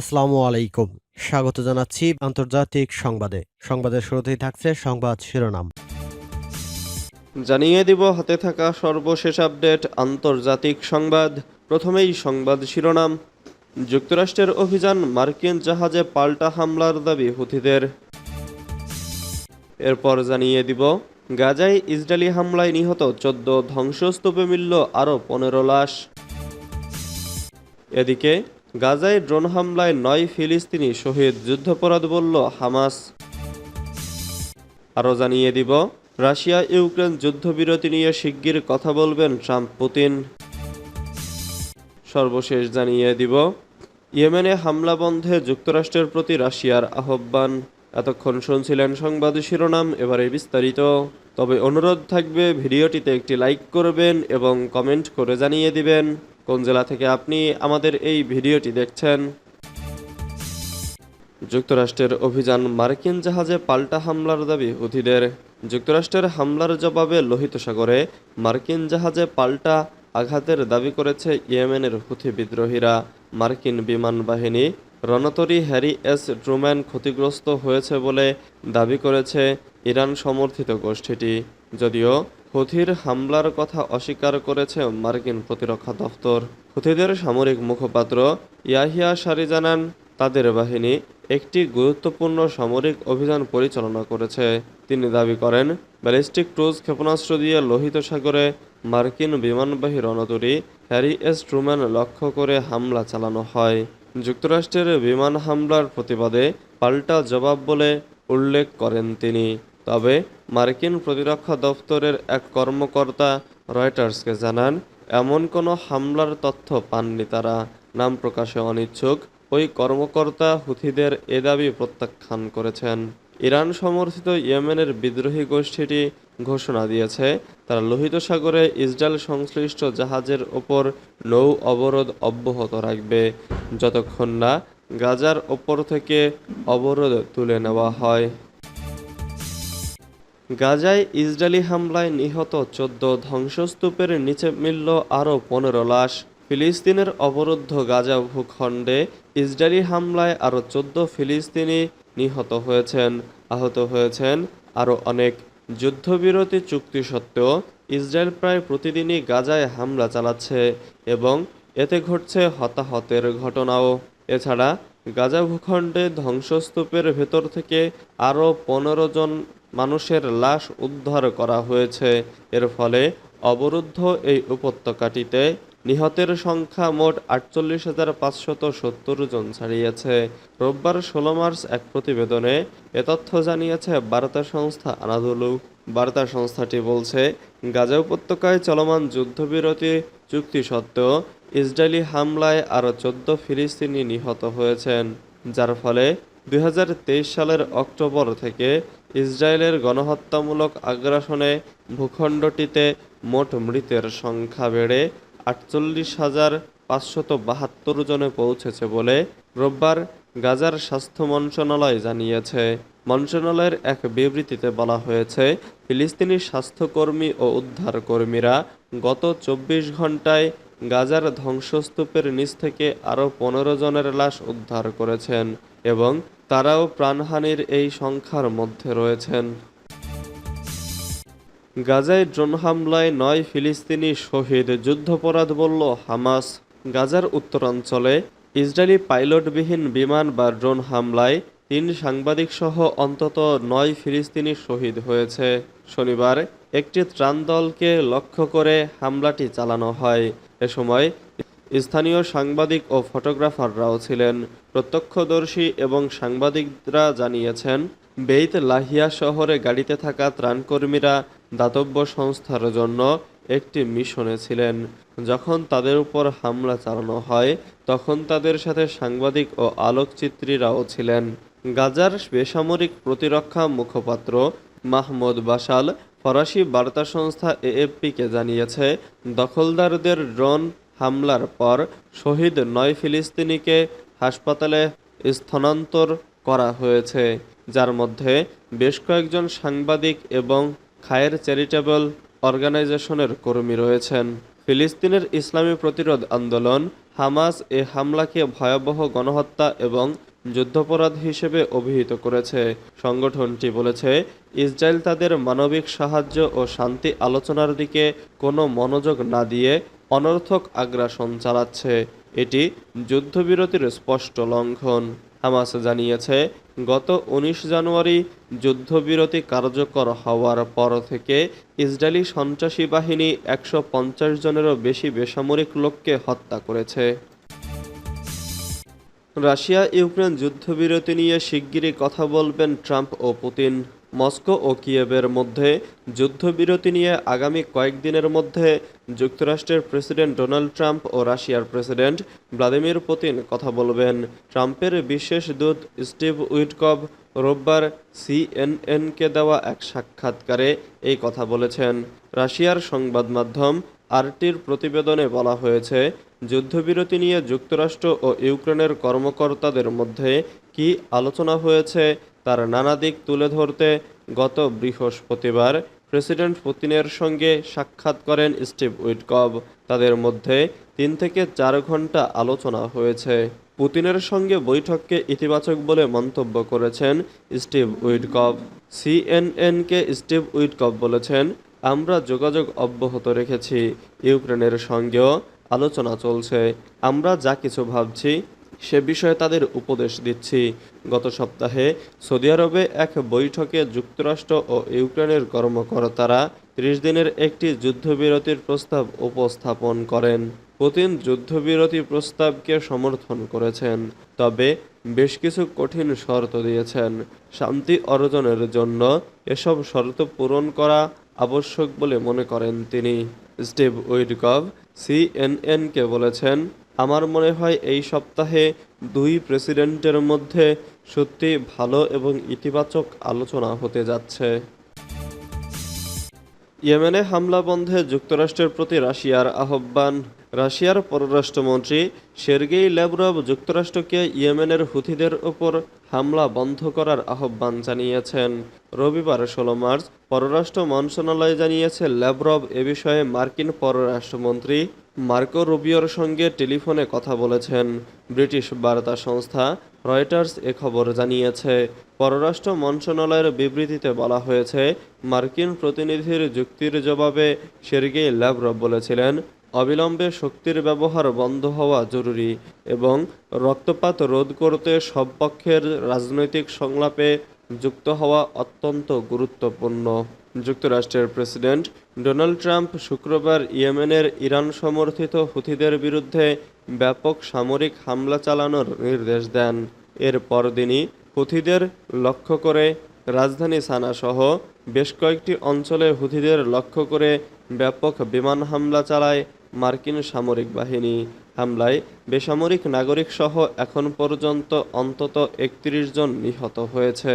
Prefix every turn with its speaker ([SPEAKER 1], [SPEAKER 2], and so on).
[SPEAKER 1] আসসালামু আলাইকুম স্বাগত জানাচ্ছি আন্তর্জাতিক সংবাদে সংবাদের শুরুতেই থাকছে সংবাদ শিরোনাম জানিয়ে দিব হাতে থাকা সর্বশেষ আপডেট আন্তর্জাতিক সংবাদ প্রথমেই সংবাদ শিরোনাম যুক্তরাষ্ট্রের অভিযান মার্কিন জাহাজে পাল্টা হামলার দাবি হুথিদের এরপর জানিয়ে দিব গাজায় ইসরায়েলি হামলায় নিহত চোদ্দ ধ্বংসস্তূপে মিলল আরও পনেরো লাশ এদিকে গাজায় ড্রোন হামলায় নয় ফিলিস্তিনি শহীদ যুদ্ধাপরাধ বলল হামাস আরও জানিয়ে দিব রাশিয়া ইউক্রেন যুদ্ধবিরতি নিয়ে শিগগির কথা বলবেন ট্রাম্প পুতিন সর্বশেষ জানিয়ে দিব ইয়েমেনে হামলা বন্ধে যুক্তরাষ্ট্রের প্রতি রাশিয়ার আহ্বান এতক্ষণ শুনছিলেন সংবাদ শিরোনাম এবারে বিস্তারিত তবে অনুরোধ থাকবে ভিডিওটিতে একটি লাইক করবেন এবং কমেন্ট করে জানিয়ে দিবেন কোন জেলা থেকে আপনি আমাদের এই ভিডিওটি দেখছেন যুক্তরাষ্ট্রের অভিযান মার্কিন জাহাজে পাল্টা হামলার দাবি হুথিদের যুক্তরাষ্ট্রের হামলার জবাবে লোহিত সাগরে মার্কিন জাহাজে পাল্টা আঘাতের দাবি করেছে ইয়েমেনের হুথি বিদ্রোহীরা মার্কিন বিমান বাহিনী রণতরী হ্যারি এস ড্রুম্যান ক্ষতিগ্রস্ত হয়েছে বলে দাবি করেছে ইরান সমর্থিত গোষ্ঠীটি যদিও হুথির হামলার কথা অস্বীকার করেছে মার্কিন প্রতিরক্ষা দফতর হুথিদের সামরিক মুখপাত্র ইয়াহিয়া সারি জানান তাদের বাহিনী একটি গুরুত্বপূর্ণ সামরিক অভিযান পরিচালনা করেছে তিনি দাবি করেন ব্যালিস্টিক ক্রুজ ক্ষেপণাস্ত্র দিয়ে লোহিত সাগরে মার্কিন বিমানবাহী রণতরী হ্যারি এস ট্রুম্যান লক্ষ্য করে হামলা চালানো হয় যুক্তরাষ্ট্রের বিমান হামলার প্রতিবাদে পাল্টা জবাব বলে উল্লেখ করেন তিনি তবে মার্কিন প্রতিরক্ষা দপ্তরের এক কর্মকর্তা রয়টার্সকে জানান এমন কোনো হামলার তথ্য পাননি তারা নাম প্রকাশে অনিচ্ছুক ওই কর্মকর্তা হুথিদের এ দাবি প্রত্যাখ্যান করেছেন ইরান সমর্থিত ইয়েমেনের বিদ্রোহী গোষ্ঠীটি ঘোষণা দিয়েছে তারা লোহিত সাগরে ইসরায়েল সংশ্লিষ্ট জাহাজের ওপর নৌ অবরোধ অব্যাহত রাখবে যতক্ষণ না গাজার ওপর থেকে অবরোধ তুলে নেওয়া হয় গাজায় ইসরায়েলি হামলায় নিহত চোদ্দ ধ্বংসস্তূপের নিচে মিলল আরও পনেরো লাশ ফিলিস্তিনের অবরুদ্ধ গাজা ভূখণ্ডে ইসরায়েলি হামলায় আরও চোদ্দ ফিলিস্তিনি নিহত হয়েছেন আহত হয়েছেন আরও অনেক যুদ্ধবিরতি চুক্তি সত্ত্বেও ইসরায়েল প্রায় প্রতিদিনই গাজায় হামলা চালাচ্ছে এবং এতে ঘটছে হতাহতের ঘটনাও এছাড়া গাজা ভূখণ্ডে ধ্বংসস্তূপের ভেতর থেকে আরও পনেরো জন মানুষের লাশ উদ্ধার করা হয়েছে এর ফলে অবরুদ্ধ এই উপত্যকাটিতে নিহতের সংখ্যা মোট আটচল্লিশ হাজার পাঁচশত সত্তর জন ছাড়িয়েছে রোববার ষোলো মার্চ এক প্রতিবেদনে এ তথ্য জানিয়েছে বার্তা সংস্থা আনাদুলু বার্তা সংস্থাটি বলছে গাজা উপত্যকায় চলমান যুদ্ধবিরতি চুক্তি সত্ত্বেও ইসরায়েলি হামলায় আরও চোদ্দ ফিলিস্তিনি নিহত হয়েছেন যার ফলে দুই সালের অক্টোবর থেকে ইসরায়েলের গণহত্যামূলক আগ্রাসনে ভূখণ্ডটিতে মোট মৃতের সংখ্যা বেড়ে আটচল্লিশ হাজার পাঁচশত বাহাত্তর জনে পৌঁছেছে বলে রোববার গাজার স্বাস্থ্য মন্ত্রণালয় জানিয়েছে মন্ত্রণালয়ের এক বিবৃতিতে বলা হয়েছে ফিলিস্তিনি স্বাস্থ্যকর্মী ও উদ্ধারকর্মীরা গত চব্বিশ ঘন্টায় গাজার ধ্বংসস্তূপের নিচ থেকে আরও পনেরো জনের লাশ উদ্ধার করেছেন এবং তারাও প্রাণহানির এই সংখ্যার মধ্যে রয়েছেন গাজায় ড্রোন হামলায় নয় ফিলিস্তিনি শহীদ যুদ্ধাপরাধ বলল হামাস গাজার উত্তরাঞ্চলে ইসরায়েলি পাইলটবিহীন বিমান বা ড্রোন হামলায় তিন সাংবাদিক সহ অন্তত নয় ফিলিস্তিনি শহীদ হয়েছে শনিবার একটি ত্রাণ দলকে লক্ষ্য করে হামলাটি চালানো হয় এ সময় স্থানীয় সাংবাদিক ও ফটোগ্রাফাররাও ছিলেন প্রত্যক্ষদর্শী এবং সাংবাদিকরা জানিয়েছেন বেইত লাহিয়া শহরে গাড়িতে থাকা ত্রাণকর্মীরা দাতব্য সংস্থার জন্য একটি মিশনে ছিলেন যখন তাদের উপর হামলা চালানো হয় তখন তাদের সাথে সাংবাদিক ও আলোকচিত্রীরাও ছিলেন গাজার বেসামরিক প্রতিরক্ষা মুখপাত্র মাহমুদ বাসাল ফরাসি বার্তা সংস্থা এএফপিকে জানিয়েছে দখলদারদের ড্রোন হামলার পর শহীদ নয় ফিলিস্তিনিকে হাসপাতালে স্থানান্তর করা হয়েছে যার মধ্যে বেশ কয়েকজন সাংবাদিক এবং খায়ের চ্যারিটেবল অর্গানাইজেশনের কর্মী রয়েছেন ফিলিস্তিনের ইসলামী প্রতিরোধ আন্দোলন হামাস এ হামলাকে ভয়াবহ গণহত্যা এবং যুদ্ধাপরাধ হিসেবে অভিহিত করেছে সংগঠনটি বলেছে ইসরায়েল তাদের মানবিক সাহায্য ও শান্তি আলোচনার দিকে কোনো মনোযোগ না দিয়ে অনর্থক আগ্রাসন চালাচ্ছে এটি যুদ্ধবিরতির স্পষ্ট লঙ্ঘন হামাস জানিয়েছে গত ১৯ জানুয়ারি যুদ্ধবিরতি কার্যকর হওয়ার পর থেকে ইসরায়েলি সন্ত্রাসী বাহিনী একশো পঞ্চাশ জনেরও বেশি বেসামরিক লোককে হত্যা করেছে রাশিয়া ইউক্রেন যুদ্ধবিরতি নিয়ে শিগগিরই কথা বলবেন ট্রাম্প ও পুতিন মস্কো ও কিয়েবের মধ্যে যুদ্ধবিরতি নিয়ে আগামী কয়েকদিনের মধ্যে যুক্তরাষ্ট্রের প্রেসিডেন্ট ডোনাল্ড ট্রাম্প ও রাশিয়ার প্রেসিডেন্ট ভ্লাদিমির পুতিন কথা বলবেন ট্রাম্পের বিশেষ দূত স্টিভ উইটকব রোববার সিএনএনকে দেওয়া এক সাক্ষাৎকারে এই কথা বলেছেন রাশিয়ার সংবাদ মাধ্যম আরটির প্রতিবেদনে বলা হয়েছে যুদ্ধবিরতি নিয়ে যুক্তরাষ্ট্র ও ইউক্রেনের কর্মকর্তাদের মধ্যে কি আলোচনা হয়েছে তার নানা দিক তুলে ধরতে গত বৃহস্পতিবার প্রেসিডেন্ট পুতিনের সঙ্গে সাক্ষাৎ করেন স্টিভ উইটকভ তাদের মধ্যে তিন থেকে চার ঘন্টা আলোচনা হয়েছে পুতিনের সঙ্গে বৈঠককে ইতিবাচক বলে মন্তব্য করেছেন স্টিভ উইটকভ সিএনএনকে স্টিভ উইটকভ বলেছেন আমরা যোগাযোগ অব্যাহত রেখেছি ইউক্রেনের সঙ্গেও আলোচনা চলছে আমরা যা কিছু ভাবছি সে বিষয়ে তাদের উপদেশ দিচ্ছি গত সপ্তাহে সৌদি আরবে এক বৈঠকে যুক্তরাষ্ট্র ও ইউক্রেনের কর্মকর্তারা ত্রিশ দিনের একটি যুদ্ধবিরতির প্রস্তাব উপস্থাপন করেন পুতিন যুদ্ধবিরতি প্রস্তাবকে সমর্থন করেছেন তবে বেশ কিছু কঠিন শর্ত দিয়েছেন শান্তি অর্জনের জন্য এসব শর্ত পূরণ করা আবশ্যক বলে মনে করেন তিনি স্টিভ উইডকভ সিএনএনকে বলেছেন আমার মনে হয় এই সপ্তাহে দুই প্রেসিডেন্টের মধ্যে সত্যি ভালো এবং ইতিবাচক আলোচনা হতে যাচ্ছে ইয়েমেনে হামলা বন্ধে যুক্তরাষ্ট্রের প্রতি রাশিয়ার আহ্বান রাশিয়ার পররাষ্ট্রমন্ত্রী সের্গেই ল্যাবরভ যুক্তরাষ্ট্রকে ইয়েমেনের হুথিদের ওপর হামলা বন্ধ করার আহ্বান জানিয়েছেন রবিবার ষোলো মার্চ পররাষ্ট্র মন্ত্রণালয় জানিয়েছে ল্যাবরভ এ বিষয়ে মার্কিন পররাষ্ট্রমন্ত্রী মার্কো রুবিওর সঙ্গে টেলিফোনে কথা বলেছেন ব্রিটিশ বার্তা সংস্থা রয়টার্স এ খবর জানিয়েছে পররাষ্ট্র মন্ত্রণালয়ের বিবৃতিতে বলা হয়েছে মার্কিন প্রতিনিধির যুক্তির জবাবে সের্গেই ল্যাভরভ বলেছিলেন অবিলম্বে শক্তির ব্যবহার বন্ধ হওয়া জরুরি এবং রক্তপাত রোধ করতে সব পক্ষের রাজনৈতিক সংলাপে যুক্ত হওয়া অত্যন্ত গুরুত্বপূর্ণ যুক্তরাষ্ট্রের প্রেসিডেন্ট ডোনাল্ড ট্রাম্প শুক্রবার ইয়েমেনের ইরান সমর্থিত হুথিদের বিরুদ্ধে ব্যাপক সামরিক হামলা চালানোর নির্দেশ দেন এর পরদিনই হুথিদের লক্ষ্য করে রাজধানী সানাসহ বেশ কয়েকটি অঞ্চলে হুথিদের লক্ষ্য করে ব্যাপক বিমান হামলা চালায় মার্কিন সামরিক বাহিনী হামলায় বেসামরিক নাগরিকসহ এখন পর্যন্ত অন্তত একত্রিশ জন নিহত হয়েছে